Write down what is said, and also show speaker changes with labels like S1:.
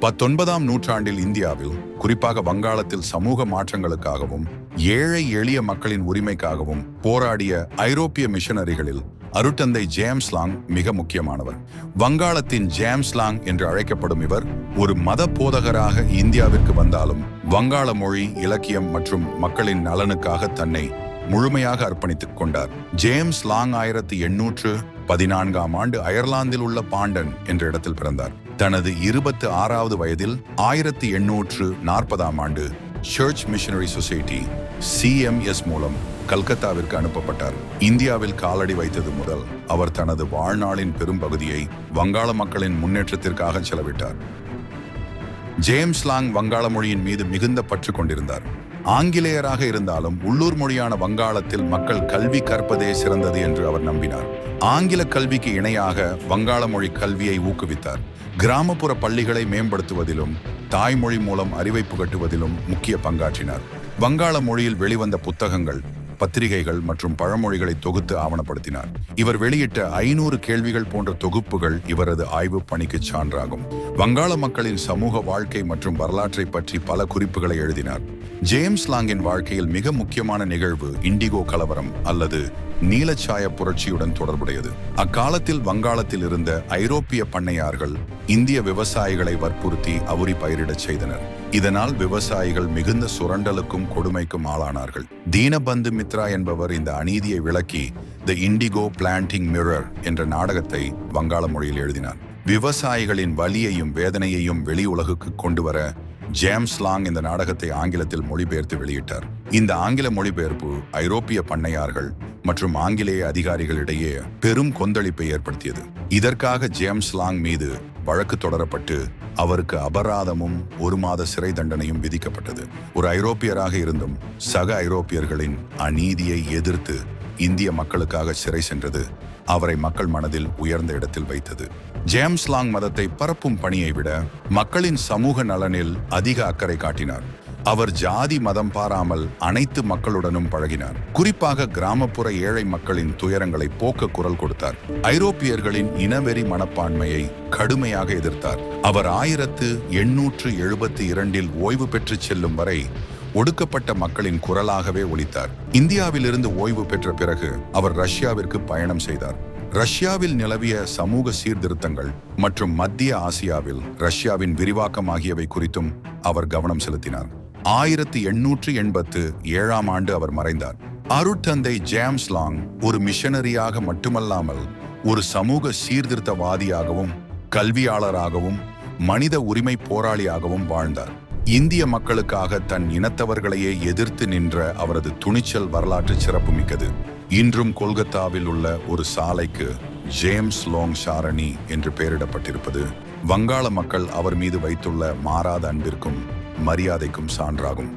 S1: பத்தொன்பதாம் நூற்றாண்டில் இந்தியாவில் குறிப்பாக வங்காளத்தில் சமூக மாற்றங்களுக்காகவும் ஏழை எளிய மக்களின் உரிமைக்காகவும் போராடிய ஐரோப்பிய மிஷனரிகளில் அருட்டந்தை ஜேம்ஸ் லாங் மிக முக்கியமானவர். வங்காளத்தின் ஜேம்ஸ் லாங் என்று அழைக்கப்படும் இவர் ஒரு மத போதகராக இந்தியாவிற்கு வந்தாலும் வங்காள மொழி இலக்கியம் மற்றும் மக்களின் நலனுக்காக தன்னை முழுமையாக அர்ப்பணித்துக் கொண்டார். ஜேம்ஸ் லாங் ஆயிரத்தி எண்ணூற்று பதினான்காம் ஆண்டு அயர்லாந்தில் உள்ள பாண்டன் என்ற இடத்தில் பிறந்தார். தனது இருபத்து ஆறாவது வயதில் ஆயிரத்தி எண்ணூற்று நாற்பதாம் ஆண்டு சர்ச் மிஷனரி சொசைட்டி சிஎம்எஸ் மூலம் கல்கத்தாவிற்கு அனுப்பப்பட்டார். இந்தியாவில் காலடி வைத்தது முதல் அவர் தனது வாழ்நாளின் பெரும்பகுதியை வங்காள மக்களின் முன்னேற்றத்திற்காக செலவிட்டார். ஜேம்ஸ் லாங் வங்காள மொழியின் மீது மிகுந்த பற்று கொண்டிருந்தார். ஆங்கிலேயராக இருந்தாலும் உள்ளூர் மொழியான வங்காளத்தில் மக்கள் கல்வி கற்பதே சிறந்தது என்று அவர் நம்பினார். ஆங்கில கல்விக்கு இணையாக வங்காள மொழி கல்வியை ஊக்குவித்தார். கிராமப்புற பள்ளிகளை மேம்படுத்துவதிலும் தாய்மொழி மூலம் அறிவை புகட்டுவதிலும் முக்கிய பங்காற்றினார். வங்காள மொழியில் வெளிவந்த புத்தகங்கள் பத்திரிகைகள் மற்றும் பழமொழிகளை தொகுத்து ஆவணப்படுத்தினார். இவர் வெளியிட்ட ஐநூறு கேள்விகள் போன்ற தொகுப்புகள் இவரது ஆய்வு பணிக்கு சான்றாகும். வங்காள மக்களின் சமூக வாழ்க்கை மற்றும் வரலாற்றை பற்றி பல குறிப்புகளை எழுதினார். ஜேம்ஸ் லாங்கின் வாழ்க்கையில் மிக முக்கியமான நிகழ்வு இண்டிகோ கலவரம் அல்லது நீலச்சாய புரட்சியுடன் தொடர்புடையது. அக்காலத்தில் வங்காளத்தில் இருந்த ஐரோப்பிய பண்ணையார்கள் இந்திய விவசாயிகளை வற்புறுத்தி அவுரி பயிரிடச் செய்தனர். இதனால் விவசாயிகள் மிகுந்த சுரண்டலுக்கும் கொடுமைக்கும் ஆளானார்கள். தீனபந்து மித்ரா என்பவர் இந்த அநீதியை விளக்கி த இண்டிகோ பிளான்டிங் மிரர் என்ற நாடகத்தை வங்காள மொழியில் எழுதினார். விவசாயிகளின் வலியையும் வேதனையையும் வெளி உலகுக்கு கொண்டு வர ஜேம்ஸ் லாங் இந்த நாடகத்தை ஆங்கிலத்தில் மொழிபெயர்த்து வெளியிட்டார். இந்த ஆங்கில மொழிபெயர்ப்பு ஐரோப்பிய பண்ணையார்கள் மற்றும் ஆங்கிலேய அதிகாரிகளிடையே பெரும் கொந்தளிப்பை ஏற்படுத்தியது. இதற்காக ஜேம்ஸ் லாங் மீது வழக்கு தொடரப்பட்டு அவருக்கு அபராதமும் ஒரு மாத சிறை தண்டனையும் விதிக்கப்பட்டது. ஒரு ஐரோப்பியராக இருந்தும் சக ஐரோப்பியர்களின் அநீதியை எதிர்த்து இந்திய மக்களுக்காக சிறை சென்றது அவரை மக்கள் மனதில் உயர்ந்த இடத்தில் வைத்தது. ஜேம்ஸ் லாங் மதத்தை பரப்பும் பணியை விட மக்களின் சமூக நலனில் அதிக அக்கறை காட்டினார். அவர் ஜாதி மதம் பாராமல் அனைத்து மக்களுடனும் பழகினார். குறிப்பாக கிராமப்புற ஏழை மக்களின் துயரங்களை போக்க குரல் கொடுத்தார். ஐரோப்பியர்களின் இனவெறி மனப்பான்மையை கடுமையாக எதிர்த்தார். அவர் ஆயிரத்து எண்ணூற்று எழுபத்தி இரண்டில் ஓய்வு பெற்று செல்லும் வரை ஒடுக்கப்பட்ட மக்களின் குரலாகவே ஒலித்தார். இந்தியாவிலிருந்து ஓய்வு பெற்ற பிறகு அவர் ரஷ்யாவிற்கு பயணம் செய்தார். ரஷ்யாவில் நிலவிய சமூக சீர்திருத்தங்கள் மற்றும் மத்திய ஆசியாவில் ரஷ்யாவின் விரிவாக்கம் ஆகியவை குறித்தும் அவர் கவனம் செலுத்தினார். ஆயிரத்தி எண்ணூற்று எண்பத்து ஏழாம் ஆண்டு அவர் மறைந்தார். அருட்தந்தை ஜேம்ஸ் லாங் ஒரு மிஷனரியாக மட்டுமல்லாமல் ஒரு சமூக சீர்திருத்தவாதியாகவும் கல்வியாளராகவும் மனித உரிமை போராளியாகவும் வாழ்ந்தார். இந்திய மக்களுக்காக தன் இனத்தவர்களையே எதிர்த்து நின்ற அவரது துணிச்சல் வரலாற்று சிறப்புமிக்கது இன்றும் கொல்கத்தாவில் உள்ள ஒரு சாலைக்கு ஜேம்ஸ் லோங் ஷாரணி என்று பெயரிடப்பட்டிருப்பது வங்காள மக்கள் அவர் மீது வைத்துள்ள மாறாத அன்பிற்கும் மரியாதைக்கும் சான்றாகும்.